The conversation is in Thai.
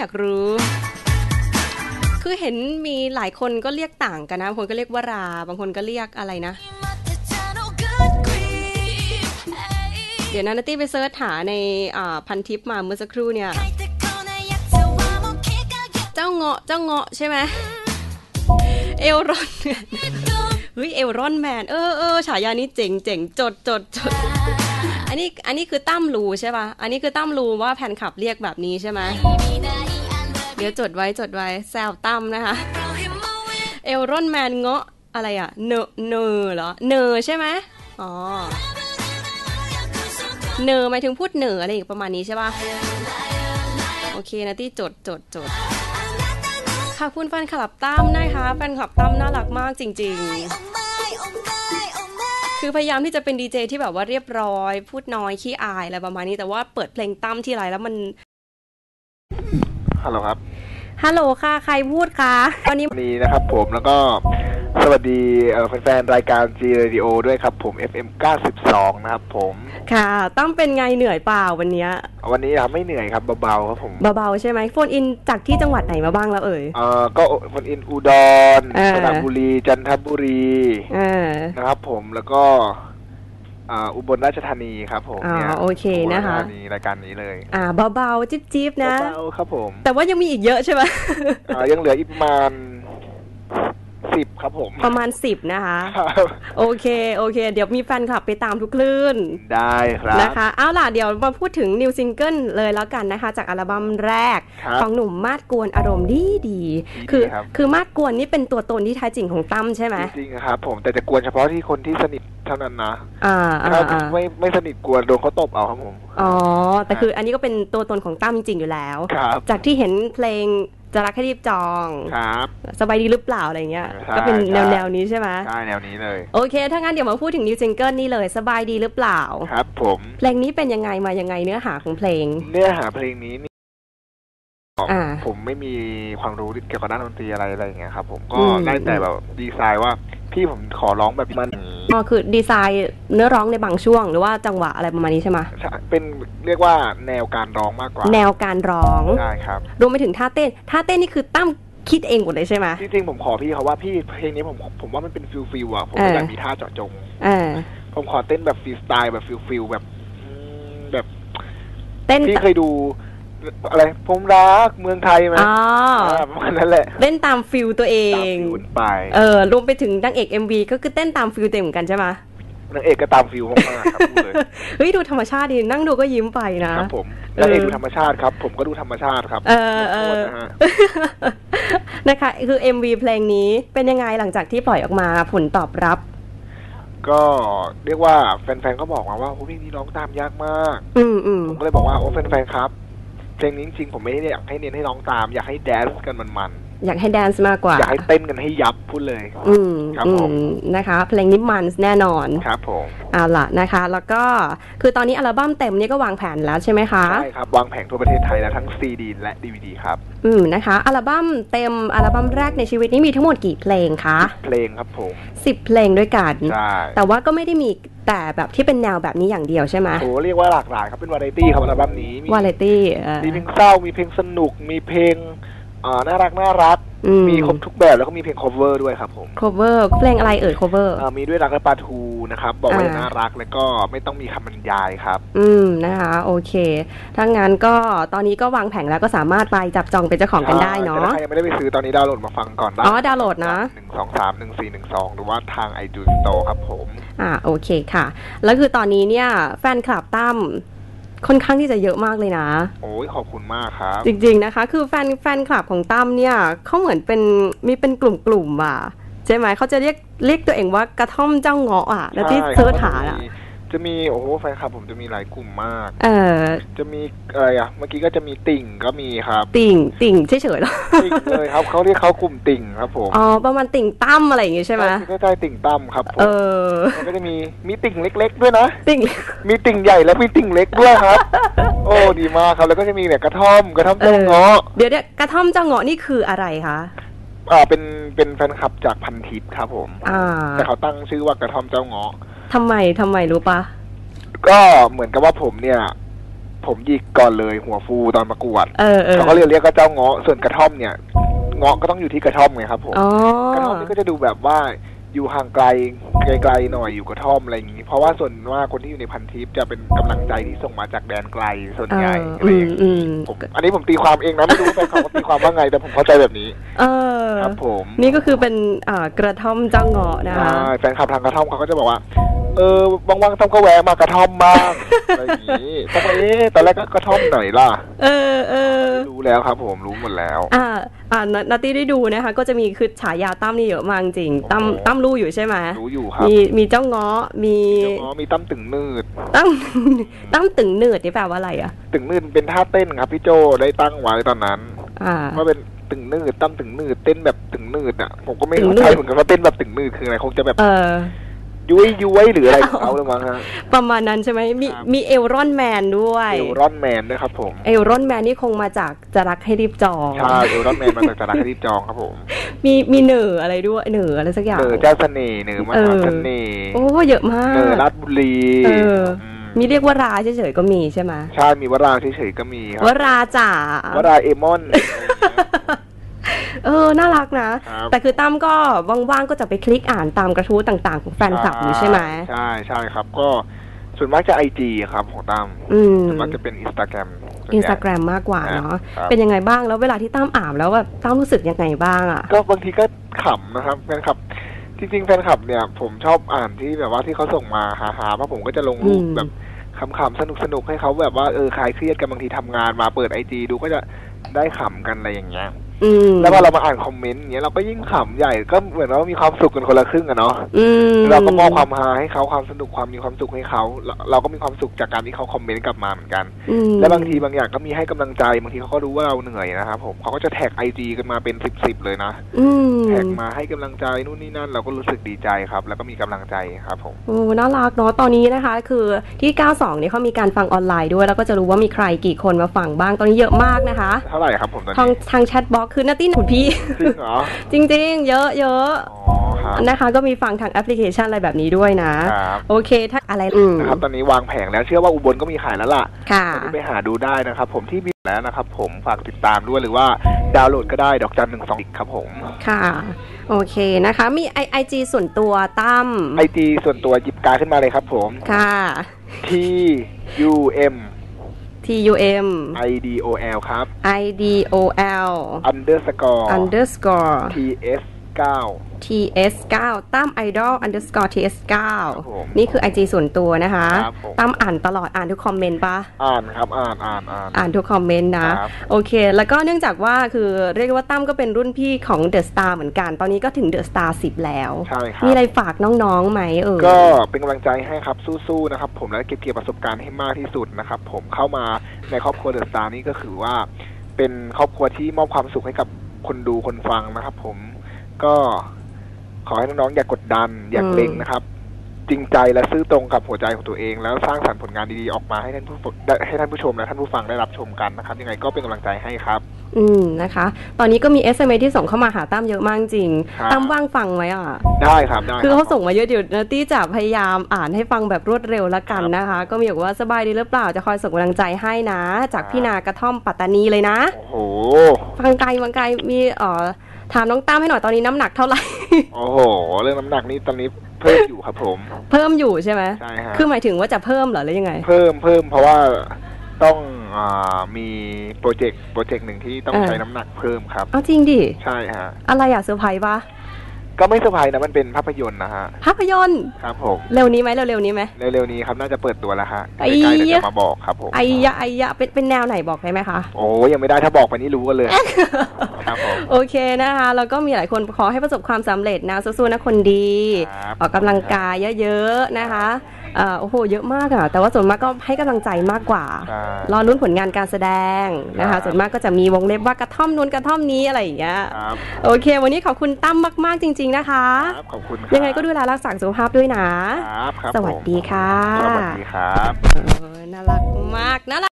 อยากรู้ คือเห็นมีหลายคนก็เรียกต่างกันนะ บางคนก็เรียกวารา บางคนก็เรียกอะไรนะ เดี๋ยวนะนัตตี้ไปเซิร์ชหาในพันทิปมาเมื่อสักครู่เนี่ย เจ้าเงาะ เจ้าเงาะใช่ไหมเอลรอนแมนเฮ้ยเอลรอนแมน เออเออฉายานี้เจ๋งเจ๋งจดจดจด อันนี้อันนี้คือตั้มรูใช่ป่ะ อันนี้คือตั้มรูว่าแฟนคลับเรียกแบบนี้ใช่ไหมเดี๋ยวจดไว้จดไว้แซวตั้มนะคะ เอลรอนแมนเงาะอะไรอะ เนเนอเหรอ เนอใช่ไหมอ๋อ เนอหมายถึงพูดเหนืออะไรอย่างประมาณนี้ใช่ป่ะ โอเคนะที่จดจดจดขอบคุณแฟนคลับตั้มนะคะ แฟนคลับตั้มน่ารักมากจริง ๆ คือพยายามที่จะเป็นดีเจที่แบบว่าเรียบร้อย พูดน้อยขี้อายอะไรประมาณนี้แต่ว่าเปิดเพลงตั้มที่ไรแล้วมันฮัลโหลครับฮัลโหลค่ะ ใครพูดคะวันนี้วันนี้นะครับผมแล้วก็ สวัสดีเอ่อแฟนๆรายการ G Radio ด้วยครับผม FM 92 นะครับผมค่ะตั้มเป็นไงเหนื่อยเปล่าวันเนี้ยวันนี้ครับไม่เหนื่อยครับเบาๆครับผมเบาๆใช่ไหมโฟนอินจากที่จังหวัดไหนมาบ้างแล้วเอ่ยเอ่อก็คนอินอุดรเออสระบุรีจันทบุรีเออนะครับผมแล้วก็อ่าอุบลราชธานีครับผมอ๋อเนี่ยโอเคนะคะอุบลราชธานีรายการนี้เลย อ่าเบาๆจิ๊บๆนะเบาๆครับผม แต่ว่ายังมีอีกเยอะใช่ไหมอ่ายังเหลืออีกประมาณ สิบครับผม ประมาณสิบนะคะ ครับโอเค โอเค เดี๋ยวมีแฟนคลับไปตามทุกคลื่นได้ครับ นะคะ เอาล่ะ เดี๋ยวมาพูดถึงนิวซิงเกิลเลยแล้วกันนะคะ จากอัลบั้มแรกครับของหนุ่มมาดกวนอารมณ์ดีดีๆคือ ครับ คือมาดกวนนี่เป็นตัวตนที่แท้จริงของตั้มใช่ไหมจริงๆครับ ผมแต่จะกวนเฉพาะที่คนที่สนิทเท่านั้นนะอ่าอ่าถ้าอ่าไม่ไม่สนิทกวนโดนเขาตบเอาครับผม อ๋อ แต่คืออันนี้ก็เป็นตัวตนของตั้มจริงๆอยู่แล้ว ครับ จากที่เห็นเพลง จะรักให้รีบจอง ครับ สบายดีหรือเปล่าอะไรเงี้ย ใช่ก็เป็นแนวใช่ แนวนี้ใช่ไหมใช่แนวนี้เลย โอเค ถ้างั้นเดี๋ยวมาพูดถึงนิวซิงเกิลนี่เลยสบายดีหรือเปล่า ครับผม เพลงนี้เป็นยังไงมายังไงเนื้อหาของเพลง เนื้อหาเพลงนี้นี่อ่าผมไม่มีความรู้เกี่ยวกับด้านดนตรีอะไรอะไรอย่างเงี้ยครับ ผมก็อืม ได้แต่แบบดีไซน์ว่า พี่ผมขอร้องแบบมันอ๋อคือดีไซน์เนื้อร้องในบางช่วง หรือว่าจังหวะอะไรประมาณนี้ใช่ไหมเป็นเรียกว่าแนวการร้องมากกว่า แนวการร้องใช่ครับรวมไปถึงท่าเต้น ท่าเต้นนี่คือตั้มคิดเองหมดเลยใช่ไหมจริงๆผมขอพี่เขาว่าพี่เพลงนี้ผมผมว่ามันเป็นฟิลฟิลอะผมเออไม่อยากมีท่าเจาะจงเออผมขอเต้นแบบฟรีสไตล์แบบฟิลฟิลแบบอืมแบบเต้นพี่เคยดู อะไรผมรักเมืองไทยไหมอ๋ออ่าประมาณนั้นแหละเต้นตามฟิลตัวเอตามงฟิลไปเออรวมไปถึงนางเอก MV ก็คือเต้นตามฟิลตัวเองเหมือนกันใช่ไหมนางเอกก็ตามฟิลมากๆครับพูดเลยเฮ้ยดูธรรมชาติดีนั่งดูก็ยิ้มไปนะครับผมเออนางเอกดูธรรมชาติครับ ผมก็ดูธรรมชาติครับ เออเอขโทอษนะฮะนะคะ คือ MV เพลงนี้เป็นยังไงหลังจากที่ปล่อยออกมาผลตอบรับ ก็เรียกว่าแฟนๆก็บอกมาว่าโอ้เพลงนี้ร้องตามยากมาก อืมอืมผมก็เลยบอกว่าโอ้แฟนๆครับ เพลงนี้จริงๆผมไม่ได้อยากให้เน้นให้น้องตาม อยากให้แดนซ์กันมัน อยากให้แดนซ์มากกว่าๆอยากให้เต้นกันให้ยับพูดเลย อืมครับอืผมมนะคะ เพลงนี้มันแน่นอน ครับผมเอาล่ะนะคะ แล้วก็คือตอนนี้อัลบั้มเต็มเนี่ยก็วางแผนแล้วใช่ไหมคะ ใช่ครับ วางแผงทั่วประเทศไทยแล้วทั้งซีดีและดีวดีครับ อืมนะคะ อัลบั้มเต็มอัลบั้มแรกในชีวิตนี้มีทั้งหมดกี่เพลงคะเพลงครับผมสิบเพลงด้วยกันใช่แต่ว่าก็ไม่ได้มีแต่แบบที่เป็นแนวแบบนี้อย่างเดียวใช่ไหมโหเรียกว่าหลากหลายครับเป็นวาไรตี้ครับอัลบั้มนี้มีวาไรตี้มีเพลงเศร้ามีเพลงสนุกมีเพลงเอ่อน่ารักน่ารักมีครบทุกแบบแล้วก็มีเพลง cover ด้วยครับผม cover เพลงอะไรเอ่ย cover เอ่อมีด้วยรักและปลาทูนะครับ บอกว่าอ่า น่ารักแล้วก็ไม่ต้องมีคำบรรยายครับ อืมนะคะโอเคถ้างั้นก็ตอนนี้ก็วางแผงแล้วก็สามารถไปจับจองเป็นเจ้าของกันได้เนาะแต่ถ้าใครยังไม่ได้ไปซื้อตอนนี้ดาวน์โหลดมาฟังก่อนได้อ๋อดาวน์โหลดนะ หนึ่งสองสามหนึ่งสี่หนึ่งสองหรือว่าทาง iTunes Store ครับผม อ่าโอเคค่ะ แล้วคือตอนนี้เนี่ยแฟนคลับตั้ม ค่อนข้างที่จะเยอะมากเลยนะ โอ้ยขอบคุณมากครับ จริง ๆนะคะ คือแฟนแฟนคลับของตั้มเนี่ยเขาเหมือนเป็นมีเป็นกลุ่มๆอะใช่ไหมเขาจะเรียกเรียกตัวเองว่ากระท่อมเจ้าเงาะอะ แล้วที่ใช่เซิร์ชหาอะ จะมีโอ้โหแฟนคลับผมจะมีหลายกลุ่มมาก เออจะมีอะไรอะ เมื่อกี้ก็จะมีติ่งก็มีครับติ่งติ่งเฉยๆหรอติ่งเลยครับเขาเรียกเขากลุ่มติ่งครับผมอ๋อประมาณติ่งตั้มอะไรอย่างงี้ใช่ไหมก็ใช่ติ่งตั้มครับผมเออแล้วก็จะมีมีติ่งเล็ก ๆ ด้วยนะติ่งมีติ่งใหญ่และมีติ่งเล็กด้วยครับ โอ้ดีมากครับแล้วก็จะมีเนี่ยกระท่อมกระท่อมเอต้นอเงาะเดี๋ยวเดี๋ยวกระท่อมเจ้าเงาะนี่คืออะไรคะอ่าเป็นเป็นแฟนคลับจากพันทิปครับผมอ่าแต่เขาตั้งชื่อว่ากระท่อมเจ้าเงาะ ทำไมทำไมรู้ปะก็เหมือนกับว่าผมเนี่ยพผมหยิกก่อนเลยหัวฟูตอนประกวดเออเออเขาก็เรียกเรียกก็เจ้าเงาะส่วนกระท่อมเนี่ยเงาะก็ต้องอยู่ที่กระท่อมไงครับผมอ๋อกระท่อมนี่ก็จะดูแบบว่าอยู่ห่างไกลไกลๆหน่อยอยู่กระท่อมอะไรอย่างนี้ เพราะว่าส่วนมากคนที่อยู่ในพันทิปจะเป็นกำลังใจที่ส่งมาจากแดนไกลส่วนเอใหญ่ออะไรอือมย่างนี้อืมผมอันนี้ผมตีความเองนะไม่รู้แฟนคลับเขาตีความว่าไงแต่ผมเข้าใจแบบนี้ เออครับผม นี่ก็คือเป็นอ่ากระท่อมเจ้าเงาะนะคะใช่แฟนคลับทางกระท่อมเขาก็จะบอกว่า เออว่างๆต้องก็แวะมากระท่อมบ้างอะไรอย่างนี้ต้องไปเอ๊ะตอนแรกก็กระท่อมไหนล่ะ เออเออรู้แล้วครับผมรู้หมดแล้ว อ่าอ่านันัตตี้ได้ดูนะคะ ก็จะมีคือฉายาตั้มนี่เยอะมากจริงตั้มโอ้โหตั้มรู้อยู่ใช่ไหมรู้อยู่ครับ มีมีเจ้าเงาะมีอ๋อมีตั้มตึงนืดตั้มตั้มตึงเนืดนี่แปลว่าอะไรอะ ตึงนืดเป็นท่าเต้นครับพี่โจได้ตั้งไว้ตอนนั้นอ่าว่าเป็นตึงนืดตั้มตึงนืดเต้นแบบตึงนืดอะผมก็ไม่ตึงเข้านืดใจเหมือนกันว่าเต้นแบบตึงนืดคืออะไรคงจะแบบเออ ยุ้ยยุ้ยหรืออะไรของเขาเลยมั้งฮะประมาณนั้นใช่ไหมมีครับมีเอลรอนแมนด้วยเอลรอนแมนด้วยครับผมเอลรอนแมนนี่คงมาจากจะรักให้รีบจองใช่เอลรอนแมนมาจากจาราคดีจองครับผมมีมีเหนืออะไรด้วยเหนืออะไรสักอย่างเนอเจ้าเสน่ห์เนอมหาเสน่ห์โอ้เยอะมากเนอราชบุรีเออมมีเรียกว่าราเฉยๆก็มีใช่ไหมใช่มีวราเฉยๆก็มีครัว่าราจ่าวราเอมอนอะไรอย่างเงี้ย เออ น่ารักนะ ครับแต่คือตั้มก็ว่างๆก็จะไปคลิกอ่านตามกระทู้ต่างๆ ของแฟนคลับอยู่ใช่ไหมใช่ใช่ครับ ก็ส่วนมากจะไอจีครับของตั้มอืม ส่วนมากจะเป็นอินสตาแกรม อินสตาแกรมมากกว่าเนาะ ครับ เป็นยังไงบ้าง แล้วเวลาที่ตั้มอ่านแล้วแบบตั้มรู้สึกยังไงบ้างอะ ก็บางทีก็ขำนะครับแฟนคลับ จริงๆแฟนคลับเนี่ย ผมชอบอ่านที่แบบว่าที่เขาส่งมาหาๆเพราะผมก็จะลงรูปอืม แบบขำๆสนุกๆให้เขาแบบว่าเออคลายเครียดกันบางทีทำงานมาเปิดไอจีดูก็จะได้ขำกันอะไรอย่างเงี้ย อืมแล้วพอเรามาอ่านคอมเมนต์อย่างเงี้ยเราก็ยิ่งขำใหญ่ก็เหมือนว่ามีความสุขกันคนละครึ่งอะเนาะอืมเราก็มอบความฮาให้เขาความสนุกความมีความสุขให้เขาเราเราก็มีความสุขจากการที่เขาคอมเมนต์กลับมาเหมือนกัน อืมและบางทีบางอย่างก็มีให้กำลังใจบางทีเขาก็รู้ว่าเราเหนื่อยนะครับผมเขาก็จะแท็กไอจีกันมาเป็นสิบสิบเลยนะอืม แท็กมาให้กำลังใจนู่นนี่นั่นเราก็รู้สึกดีใจครับ แล้วก็มีกำลังใจครับผม โอ้น่ารักเนาะตอนนี้นะคะ คือที่ 92 เนี่ยเขามีการฟังออนไลน์ด้วย แล้วก็จะรู้ว่ามีใครกี่คนมาฟังบ้าง ตอนนี้เยอะมากนะคะ เท่าไหร่ครับผมตอนทางนี้ทางแชทบ็อกคือนัตตี้คุณพี่ จริงเหรอ จริง ๆ เยอะเยอะอ๋อครับนะคะ ก็มีฟังทางแอปพลิเคชันอะไรแบบนี้ด้วยนะ ครับโอเค ถ้าอะไรอืมนะครับตอนนี้วางแผงแล้วเชื่อว่าอุบลก็มีขายแล้วล่ะค่ะ ไปหาดูได้นะครับ ผมที่มีแล้วนะครับ ผมฝากติดตามด้วยหรือว่าดาวน์โหลดก็ได้ดอกจันหนึ่งสองครับผมค่ะ โอเคนะคะ มีไอไอจีส่วนตัวตั้มไอจีส่วนตัวหยิบการดขึ้นมาเลยครับผม ค่ะ T U M T U M I D O L ครับ I D O L underscore underscore T S 9 T S 9 ตั้ม idol underscore T S ครับผม9นี่คือ IG ส่วนตัวนะคะครับผม ตั้มอ่านตลอดอ่านทุกคอมเมนต์ปะ อ่านครับอ่านอ่านอ่าน อ่านทุกคอมเมนต์นะ ครับ โอเค แล้วก็เนื่องจากว่าคือเรียกว่าตั้มก็เป็นรุ่นพี่ของเดอะสตาร์เหมือนกัน ตอนนี้ก็ถึงเดอะสตาร์สิแล้ว ใช่ครับมีอะไรฝากน้องๆไหมเออ ก็เป็นกำลังใจให้ครับสู้ๆนะครับผมและเก็บเกี่ยวประสบการณ์ให้มากที่สุดนะครับผมเข้ามาในครอบครัวเดอะสตาร์นี่ก็คือว่า เป็นครอบครัวที่มอบความสุขให้กับคนดูคนฟังนะครับผม ก็ขอให้น้องๆอย่ากกดดันอย่าเกรงนะครับ จริงใจและซื่อตรงกับหัวใจของตัวเอง แล้วสร้างสรรค์ผลงานดีๆออกมาให้ท่านผู้ได้ให้ท่านผู้ชมและท่านผู้ฟังได้รับชมกันนะครับ ยังไงก็เป็นกำลังใจให้ครับ อืมนะคะ ตอนนี้ก็มี SMS ที่ส่งเข้ามาหาตั้มเยอะมากจริงครับตั้มว่างฟังไหมอะ ได้ครับได้คือรับเขาส่งมาเยอะเดี๋ยวนาตี้จะพยายามอ่านให้ฟังแบบรวดเร็วละกันนะคะ ก็มีบอกว่าสบายดีหรือเปล่าจะคอยส่งกำลังใจให้นะ จากพี่นากระท่อมปัตตานีเลยนะโอ้โหฟังไกลฟังไกลมีเอ่อ ถามน้องตั้มให้หน่อยตอนนี้น้ำหนักเท่าไหร่ โอ้โห เรื่องน้ำหนักนี่ตอนนี้เพิ่มอยู่ครับผม เพิ่มอยู่ใช่ไหมใช่ฮะคือหมายถึงว่าจะเพิ่มเหรอหรือยังไง เพิ่มเพิ่มเพราะว่าต้องอามีโปรเจกต์โปรเจกต์หนึ่งที่ต้องอ่าใช้น้ำหนักเพิ่มครับเอาจริงดิใช่ฮะ อะไรอยากเซอร์ไพรส์ปะก็ไม่เซอร์ไพรส์นะมันเป็นภาพยนตร์นะฮะ ภาพยนตร์ครับผม เร็วนี้ไหมเร็วๆนี้ไหมเร็วๆนี้ครับน่าจะเปิดตัวแล้วฮะไอ้ใกล้ๆเดี๋ยวยะจะมาบอกครับผมไอ้ยะไอ้ยะเป็นเป็นแนวไหนบอกได้ไหมคะ โอ้ยังไม่ได้ถ้าบอกไปนี่รู้กันเลย ครับผม โอเคนะคะ แล้วก็มีหลายคนขอให้ประสบความสำเร็จนะสู้ๆนะคนดี ครับ ออกกำลังกายเยอะๆนะคะเอ่อโอ้โหเยอะมากอะแต่ว่าส่วนมากก็ให้กำลังใจมากกว่า ใช่ รอลุ้นผลงานการแสดงนะครัคะ บ ส่วนมากก็จะมีวงเล็บว่ากระท่อมนู้นกระท่อมนี้อะไรอย่างเงี้ยครับโอเค วันนี้ขอบคุณตั้มมากๆจริง ๆนะคะ ครับขอบคุณครับยังไงก็ดูแลรักษาสุขภาพด้วยนะ ครับครับสวัสดีค่ะ ผมสวัสดีครับ เออน่ารักมากน่ารัก